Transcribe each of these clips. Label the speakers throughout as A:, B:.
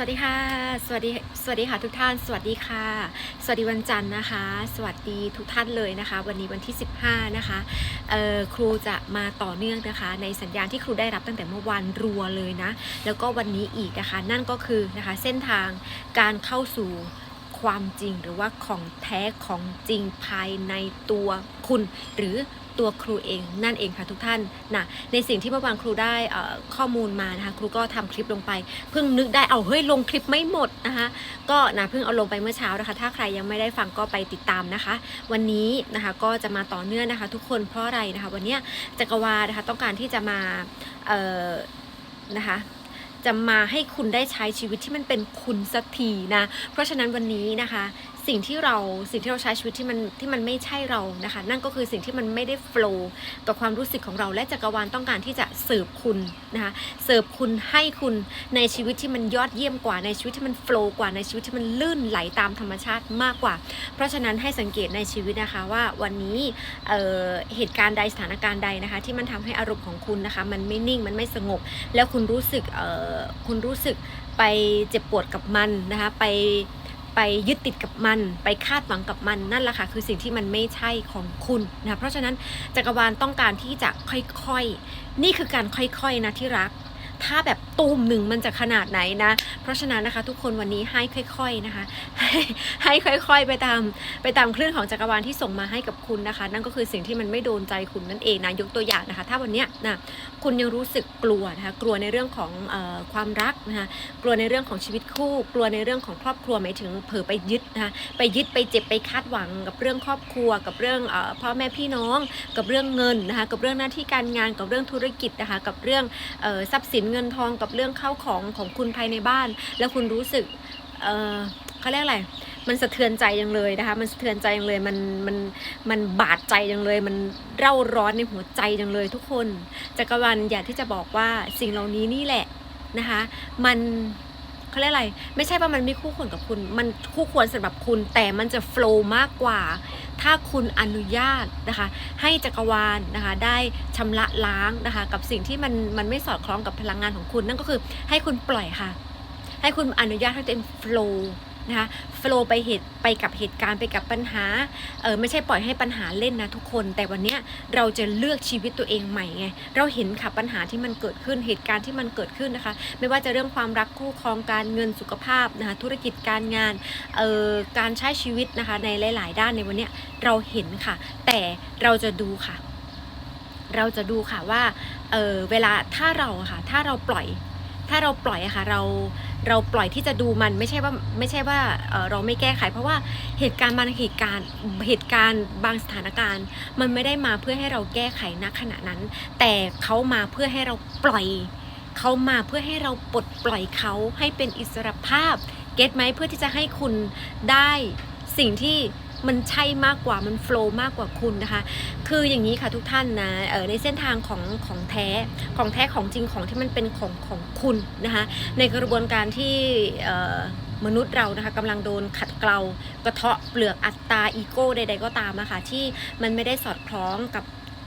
A: สวัสดีค่ะ สวัสดี สวัสดีค่ะทุกท่าน สวัสดีค่ะ สวัสดีวันจันทร์นะคะ สวัสดีทุกท่านเลยนะคะ วันนี้วันที่ 15 นะคะ เอ่อ ครูจะมาต่อเนื่องนะคะ ในสัญญาณที่ครูได้รับตั้งแต่เมื่อวานรัวเลยนะ แล้วก็วันนี้อีกนะคะ นั่นก็คือนะคะ เส้นทางการเข้าสู่ ความจริงหรือว่าของแท้ของจริงภายในตัวคุณ หรือตัวครูเองนั่นเองค่ะทุกท่านนะในสิ่งที่เมื่อวานครูได้ข้อมูลมานะคะครูก็ทำคลิปลงไป เพิ่งนึกได้เอาเฮ้ยลงคลิปไม่หมดนะคะก็นะเพิ่งเอาลงไปเมื่อเช้านะคะ ถ้าใครยังไม่ได้ฟังก็ไปติดตามนะคะ วันนี้นะคะก็จะมาต่อเนื่องนะคะ ทุกคนเพราะอะไรนะคะ วันนี้จักรวาลนะคะต้องการที่จะมาเอ่อนะคะ จะมาให้คุณได้ใช้ชีวิตที่มันเป็นคุณสักทีนะ เพราะฉะนั้นวันนี้นะคะ สิ่งที่เราสิ่งที่เราใช้ชีวิตที่มันที่มันไม่ใช่เรานะคะ นั่นก็คือสิ่งที่มันไม่ได้โฟล์กับความรู้สึกของเราและจักรวาลต้องการที่จะเสิร์ฟคุณนะคะเสิร์ฟคุณให้คุณในชีวิตที่มันยอดเยี่ยมกว่าในชีวิตที่มันโฟล์กว่าในชีวิตที่มันลื่นไหลตามธรรมชาติมากกว่า เพราะฉะนั้นให้สังเกตในชีวิตนะคะว่าวันนี้เเหตุการณ์ใดสถานการณ์ใดนะคะ ที่มันทำให้อารมณ์ของคุณนะคะ มันไม่นิ่งมันไม่สงบ แล้วคุณรู้สึกคุณรู้สึกไปเจ็บปวดกับมันนะคะไป ไปยึดติดกับมัน ไปคาดหวังกับมันนั่นแหละค่ะคือสิ่งที่มันไม่ใช่ของคุณนะเพราะฉะนั้นจักรวาลต้องการที่จะค่อยๆ นี่คือการค่อยๆนะที่รัก ถ้าแบบตูมหนึ่งมันจะขนาดไหนนะ เพราะฉะนั้นนะคะ ทุกคนวันนี้ให้ค่อยๆนะคะให้ให้ค่อยๆไปตามไปตามคลื่นของจักรวาลที่ส่งมาให้กับคุณนะคะ นั่นก็คือสิ่งที่มันไม่โดนใจคุณนั่นเองนะยกตัวอย่างนะคะ ถ้าวันเนี้ยนะคุณยังรู้สึกกลัวนะคะกลัวในเรื่องของออความรักนะคะกลัวในเรื่องของชีวิตคู่ กลัวในเรื่องของครอบครัวหมายถึงเผลอไปยึดนะคะไปยึดไปเจ็บไปคาดหวังกับเรื่องครอบครัว กับเรื่องออพ่อแม่พี่น้อง กับเรื่องเงินนะคะกับเรื่องหน้าที่การงานกับเรื่องธุรกิจนะคะกับเรื่องออทรัพย์สินเงินทองกับเรื่องเข้าของของคุณภายในบ้าน แล้วคุณรู้สึกเออเขาเรียกอะไร มันสะเทือนใจยังเลยนะคะ มันสะเทือนใจยังเลย มัน มัน มันบาดใจยังเลย มันเร่าร้อนในหัวใจยังเลยทุกคน จักรวาลอยากที่จะบอกว่าสิ่งเหล่านี้นี่แหละนะคะ มัน เขาเรียกอะไร ไม่ใช่ว่ามันไม่คู่ควรกับคุณ มันคู่ควรสำหรับคุณ แต่มันจะโฟล์มากกว่า ถ้าคุณอนุญาตนะคะ ให้จักรวาลนะคะ ได้ชำระล้างนะคะ กับสิ่งที่มันมันไม่สอดคล้องกับพลังงานของคุณ นั่นก็คือให้คุณปล่อยค่ะ ให้คุณอนุญาตให้ตัวเองโฟล์ นะคะโฟล์ไปเหตุไปกับเหตุการณ์ไปกับปัญหาเออไม่ใช่ปล่อยให้ปัญหาเล่นนะทุกคน แต่วันเนี้ยเราจะเลือกชีวิตตัวเองใหม่ไงเราเห็นค่ะปัญหาที่มันเกิดขึ้นเหตุการณ์ที่มันเกิดขึ้นนะคะ ไม่ว่าจะเรื่องความรักคู่ครองการเงินสุขภาพนะคะธุรกิจการงานเอ่อการใช้ชีวิตนะคะในหลาย ๆ ด้านในวันเนี้ยเราเห็นค่ะ แต่เราจะดูค่ะ เราจะดูค่ะว่าเออเวลาถ้าเราค่ะถ้าเราปล่อยถ้าเราปล่อยอะค่ะเรา เราปล่อยที่จะดูมันไม่ใช่ว่าไม่ใช่ว่าเเราไม่แก้ไข เพราะว่าเหตุการณ์บางเหตุการณ์เหตุการณ์บางสถานการณ์ มันไม่ได้มาเพื่อให้เราแก้ไขณขณะนั้น แต่เขามาเพื่อให้เราปล่อยเขามาเพื่อให้เราปลดปล่อยเขาให้เป็นอิสรภาพเก็ตไหมเพื่อที่จะให้คุณได้สิ่งที่ มันใช่มากกว่ามันโฟล์มากกว่าคุณนะคะ คืออย่างนี้ค่ะทุกท่านนะเออในเส้นทางของของแท้ของแท้ของจริงของที่มันเป็นของของคุณนะคะในกระบวนการที่มนุษย์เรานะคะกำลังโดนขัดเกลากระเทาะเปลือกอัตตาอีโก้ใด ๆ ก็ตามอะค่ะที่มันไม่ได้สอดคล้องกับ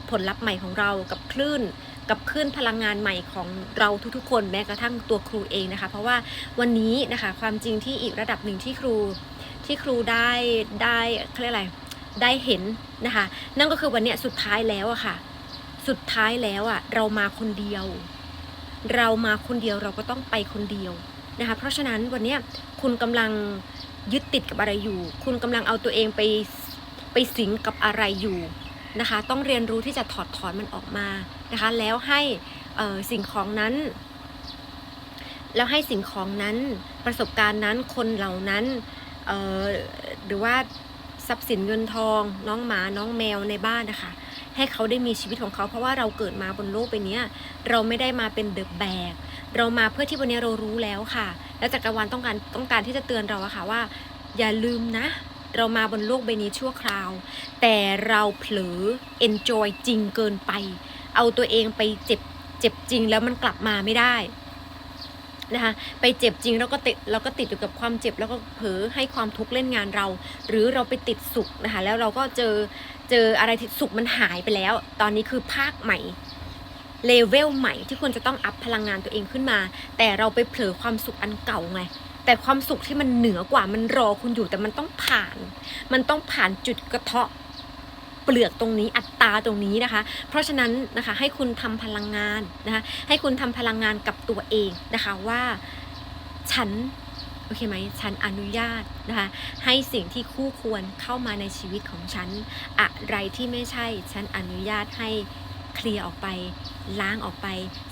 A: ผลลัพธ์ใหม่ของเรากับคลื่น กับคลื่นพลังงานใหม่ของเราทุกๆ คนแม้กระทั่งตัวครูเองนะคะ เพราะว่าวันนี้นะคะความจริงที่อีกระดับหนึ่งที่ครู ที่ครูได้ได้เขาเรียกอะไรได้เห็นนะคะ นั่นก็คือวันเนี้ยสุดท้ายแล้วอะค่ะ สุดท้ายแล้วอะเรามาคนเดียว เรามาคนเดียวเราก็ต้องไปคนเดียวนะคะ เพราะฉะนั้นวันเนี้ยคุณกำลังยึดติดกับอะไรอยู่ คุณกำลังเอาตัวเองไปไปสิงกับอะไรอยู่นะคะ ต้องเรียนรู้ที่จะถอดถอนมันออกมานะคะ แล้วให้สิ่งของนั้น แล้วให้สิ่งของนั้นประสบการณ์นั้นคนเหล่านั้น ออหรือว่าทรัพย์สินเงินทอง น้องหมาน้องแมวในบ้านนะคะ ให้เขาได้มีชีวิตของเขา เพราะว่าเราเกิดมาบนโลกใบเนี้ยเราไม่ได้มาเป็นเดอะแบกเรามาเพื่อที่วันนี้เรารู้แล้วค่ะ แล้วจักรวาลต้องการต้องการที่จะเตือนเราอะค่ะว่า อย่าลืมนะ เรามาบนโลกใบนี้ชั่วคราว แต่เราเผลอ enjoy จริงเกินไป เอาตัวเองไปเจ็บเจ็บจริงแล้วมันกลับมาไม่ได้ นะคะไปเจ็บจริงแล้วก็ติดเราก็ติดอยู่กับความเจ็บแล้วก็เผลอให้ความทุกข์เล่นงานเรา หรือเราไปติดสุขนะคะแล้วเราก็เจอเจออะไรที่สุขมันหายไปแล้ว ตอนนี้คือภาคใหม่เลเวลใหม่ที่คุณจะต้องอัพพลังงานตัวเองขึ้นมา แต่เราไปเผลอความสุขอันเก่าไงแต่ความสุขที่มันเหนือกว่ามันรอคุณอยู่แต่มันต้องผ่าน มันต้องผ่านจุดกระเทาะ ปลือกตรงนี้อัตราตรงนี้นะคะ เพราะฉะนั้นนะคะให้คุณทำพลังงานนะคะให้คุณทำพลังงานกับตัวเองนะคะว่าฉันโอเคไหมฉันอนุญาตนะคะให้สิ่งที่คู่ควรเข้ามาในชีวิตของฉัน อะไรที่ไม่ใช่ ฉันอนุญาตให้เคลียร์ออกไป ล้างออกไป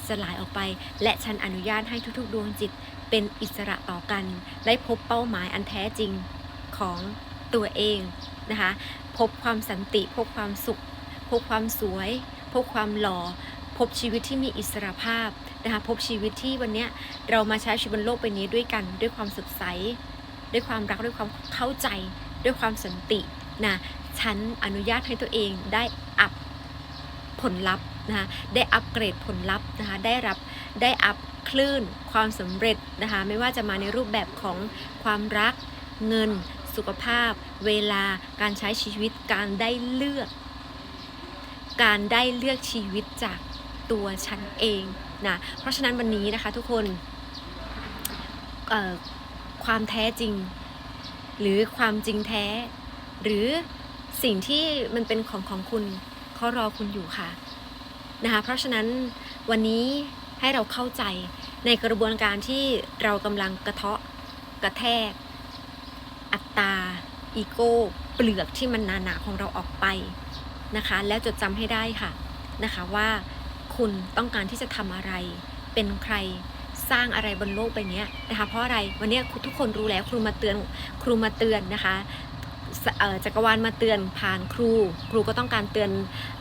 A: สลายออกไป และฉันอนุญาตให้ทุกๆ ดวงจิตเป็นอิสระต่อกัน ได้พบเป้าหมายอันแท้จริงของตัวเองนะคะ พบความสันติ พบความสุข พบความสวย พบความหล่อ พบชีวิตที่มีอิสระภาพนะคะพบชีวิตที่วันนี้เรามาใช้ชีวิตบนโลกใบนี้ด้วยกัน ด้วยความสดใส ด้วยความรักด้วยความเข้าใจ ด้วยความสันตินะฉันอนุญาตให้ตัวเองได้อัพผลลัพธ์นะคะได้อัปเกรดผลลัพธ์นะคะได้รับได้อัพคลื่นความสำเร็จนะคะไม่ว่าจะมาในรูปแบบของความรักเงิน สุขภาพ เวลาการใช้ชีวิตการได้เลือก การได้เลือกชีวิตจากตัวฉันเองนะเพราะฉะนั้นวันนี้นะคะทุกคนความแท้จริง หรือความจริงแท้ หรือสิ่งที่มันเป็นของของคุณเขารอคุณอยู่ค่ะนะคะเพราะฉะนั้นวันนี้ให้เราเข้าใจในกระบวนการที่เรากำลังกระเทาะกระแทก อัตตาอีโก้เปลือกที่มันหนาๆของเราออกไปนะคะ แล้วจดจำให้ได้ค่ะนะคะว่าคุณต้องการที่จะทำอะไร เป็นใครสร้างอะไรบนโลกใบนี้นะคะ เพราะอะไรวันนี้ทุกคนรู้แล้วครูมาเตือนครูมาเตือนนะคะจักรวาลมาเตือนผ่านครู ครูก็ต้องการเตือน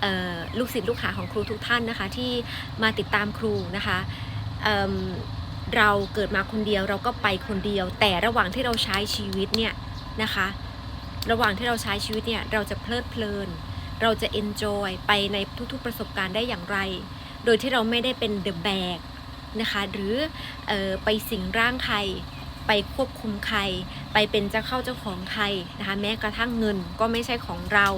A: ออลูกศิษย์ลูกหาของครูทุกท่านนะคะ ที่มาติดตามครูนะคะ เราเกิดมาคนเดียวเราก็ไปคนเดียว แต่ระหว่างที่เราใช้ชีวิตเนี่ยนะคะ ระหว่างที่เราใช้ชีวิตเนี่ยเราจะเพลิดเพลิน เราจะ enjoy ไปในทุกๆประสบการณ์ได้อย่างไร โดยที่เราไม่ได้เป็น the bag นะคะหรือออไปสิงร่างใคร ไปควบคุมใคร ไปเป็นเจ้าเข้าเจ้าของใครนะคะแม้กระทั่งเงินก็ไม่ใช่ของเรา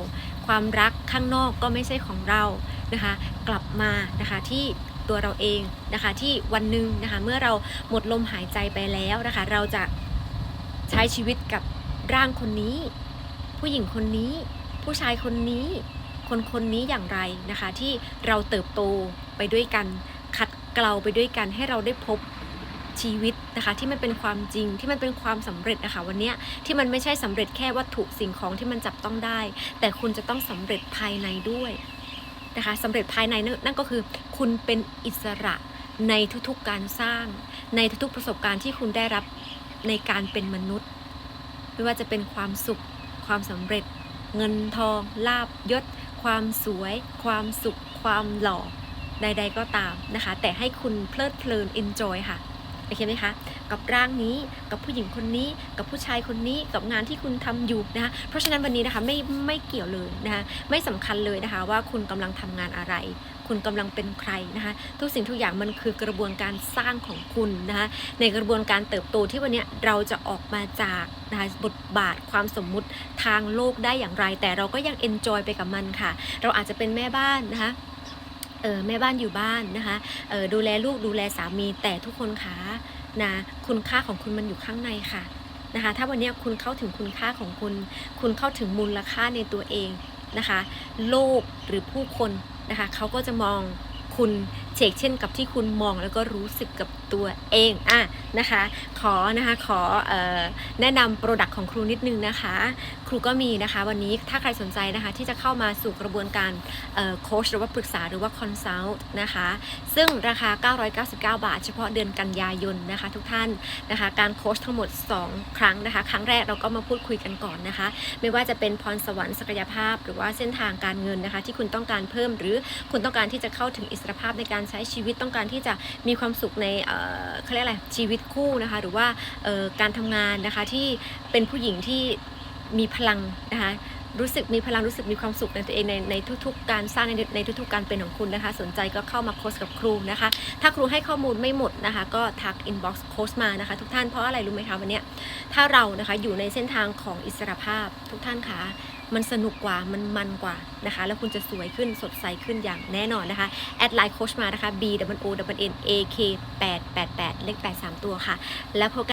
A: ความรักข้างนอกก็ไม่ใช่ของเรานะคะ กลับมานะคะที่ ตัวเราเองนะคะ ที่วันหนึ่งนะคะเมื่อเราหมดลมหายใจไปแล้วนะคะ เราจะใช้ชีวิตกับร่างคนนี้ ผู้หญิงคนนี้ ผู้ชายคนนี้ คนคนนี้อย่างไรนะคะ ที่เราเติบโตไปด้วยกันขัดเกลาไปด้วยกันให้เราได้พบชีวิตนะคะที่มันเป็นความจริงที่มันเป็นความสำเร็จนะคะวันนี้ที่มันไม่ใช่สำเร็จแค่วัตถุสิ่งของที่มันจับต้องได้ แต่คุณจะต้องสำเร็จภายในด้วย นะคะสำเร็จภายในนั่นก็คือคุณเป็นอิสระในทุกๆการสร้าง ในทุกๆประสบการณ์ที่คุณได้รับในการเป็นมนุษย์ ไม่ว่าจะเป็นความสุข ความสำเร็จ เงินทอง ลาบยศ ความสวย ความสุข ความหล่อใด ๆ ก็ตามนะคะ แต่ให้คุณเพลิดเพลิน enjoy ค่ะ โอเคไหมคะ กับร่างนี้กับผู้หญิงคนนี้ กับผู้ชายคนนี้กับงานที่คุณทำอยู่นะคะเพราะฉะนั้นวันนี้นะคะไม่ไม่เกี่ยวเลยนะคะไม่สำคัญเลยนะคะว่าคุณกำลังทำงานอะไร คุณกำลังเป็นใครนะคะทุกสิ่งทุกอย่างมันคือกระบวนการสร้างของคุณนะคะในกระบวนการเติบโตที่วันนี้เราจะออกมาจากนะคะบทบาทความสมมุติทางโลกได้อย่างไร แต่เราก็ยังเอนจอยไปกับมันค่ะ เราอาจจะเป็นแม่บ้านนะคะ เออแม่บ้านอยู่บ้านนะคะเออดูแลลูกดูแลสามีแต่ทุกคนคะนะคุณค่าของคุณมันอยู่ข้างในค่ะนะคะถ้าวันนี้คุณเข้าถึงคุณค่าของคุณ คุณเข้าถึงมูลค่าในตัวเองนะคะ โลกหรือผู้คนนะคะเขาก็จะมองคุณเชกเช่นกับที่คุณมองแล้วก็รู้สึกกับ ตัวเองอะนะคะ ขอนะคะขอออแนะนำโปรดักต์ของครูนิดนึงนะคะ ครูก็มีนะคะวันนี้ถ้าใครสนใจนะคะที่จะเข้ามาสู่กระบวนการโค้ชหรือว่าปรึกษาหรือว่าคอนซัลท์นะคะ ซึ่งราคา 999 บาท เฉพาะเดือนกันยายนนะคะ ทุกท่านนะคะ การโค้ชทั้งหมด 2 ครั้งนะคะ ครั้งแรกเราก็มาพูดคุยกันก่อนนะคะ ไม่ว่าจะเป็นพรสวรรค์ศักยภาพ หรือว่าเส้นทางการเงินนะคะ ที่คุณต้องการเพิ่ม หรือคุณต้องการที่จะเข้าถึงอิสรภาพในการใช้ชีวิตต้องการที่จะมีความสุขในเขาเรียกอะไรชีวิตคู่นะคะ หรือว่าการทำงานนะคะที่เป็นผู้หญิงที่มีพลังนะคะรู้สึกมีพลังรู้สึกมีความสุขในตัวเองในในทุกๆ การสร้างในในทุกๆ การเป็นของคุณนะคะ สนใจก็เข้ามาโค้ชกับครูนะคะ ถ้าครูให้ข้อมูลไม่หมดนะคะ ก็ทักอินบ็อกซ์โค้ชมานะคะ ทุกท่านเพราะอะไรรู้ไหมคะวันนี้ถ้าเรานะคะอยู่ในเส้นทางของอิสรภาพทุกท่านคะ มันสนุกกว่ามันมันกว่านะคะ แล้วคุณจะสวยขึ้นสดใสขึ้นอย่างแน่นอนนะคะ แอดไลน์โค้ชมานะคะ B W O W N A K 8 8 8เลข8 3 ตัวค่ะ แล้วพบกัน